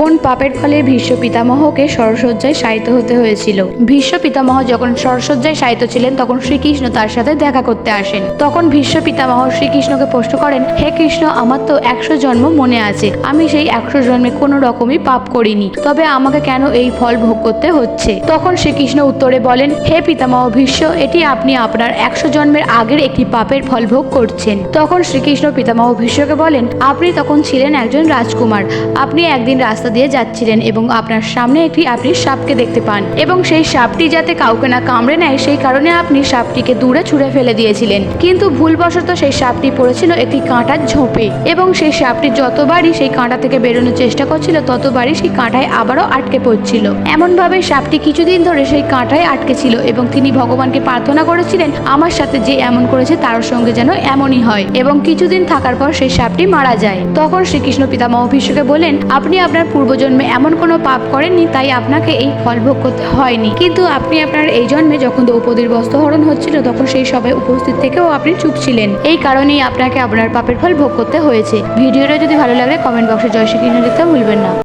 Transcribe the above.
কোন পাপের ফলে ভীষ্ম পিতামহকে সরসজ্জায় শায়িত হতে হয়েছিল? ভীষ্ম পিতামহ যখন সরসজ্জায় শায়িত ছিলেন, তখন শ্রীকৃষ্ণ তার সাথে দেখা করতে আসেন। তখন ভীষ্ম পিতামহ শ্রীকৃষ্ণকে প্রশ্ন করেন, হে কৃষ্ণ, আমার তো একশো জন্ম মনে আছে। আমি সেই একশো জন্মে কোনো রকমই পাপ করিনি। তবে আমাকে কেন এই ফল ভোগ করতে হচ্ছে? তখন শ্রীকৃষ্ণ উত্তরে বলেন, হে পিতামহ ভীষ্ম, এটি আপনি আপনার একশো জন্মের আগের একটি পাপের ফল ভোগ করছেন। তখন শ্রীকৃষ্ণ পিতামহ ভীষ্মকে বলেন, আপনি তখন ছিলেন একজন রাজকুমার। আপনি একদিন রাস্তা দিয়ে যাচ্ছিলেন এবং আপনার সামনে একটি আপনি সাপকে দেখতে পান এবং সেই সাপটি যাতে কাউকে না কামড়ে নেয়, সেই কারণে আপনি সাপটিকে দূরে ছুঁড়ে ফেলে দিয়েছিলেন। কিন্তু ভুলবশত সেই সাপটি পড়েছিল একটি কাঁটার ঝোপে এবং সেই সাপটি যতবারই সেই কাঁটা থেকে বেরোনোর চেষ্টা করছিল, ততবারই সেই কাঁটায় আবারও আটকে পড়ছিল। এমনভাবে সাপটি কিছুদিন ধরে সেই কাঁটায় আটকে ছিল এবং তিনি ভগবানকে প্রার্থনা করেছিলেন, আমার সাথে যে এমন করেছে তার সঙ্গে যেন এমনই হয়। এবং কিছুদিন থাকার পর সেই সাপটি মারা যায়। তখন শ্রীকৃষ্ণ পিতামহ ভীষ্মকে বলেন আপনি আপনার পূর্বজন্মে এমন কোনো পাপ করেননি, তাই আপনাকে এই ফল ভোগ করতে হয়নি। কিন্তু আপনি আপনার এই জন্মে যখন দ্রৌপদীর বস্ত্রহরণ হচ্ছিল, তখন সেই সবাই উপস্থিত থেকেও আপনি চুপ ছিলেন। এই কারণেই আপনাকে আপনার পাপের ফল ভোগ করতে হয়েছে। ভিডিওটা যদি ভালো লাগে, কমেন্ট বক্সে জয় শ্রীকৃষ্ণ লিখতে ভুলবেন না।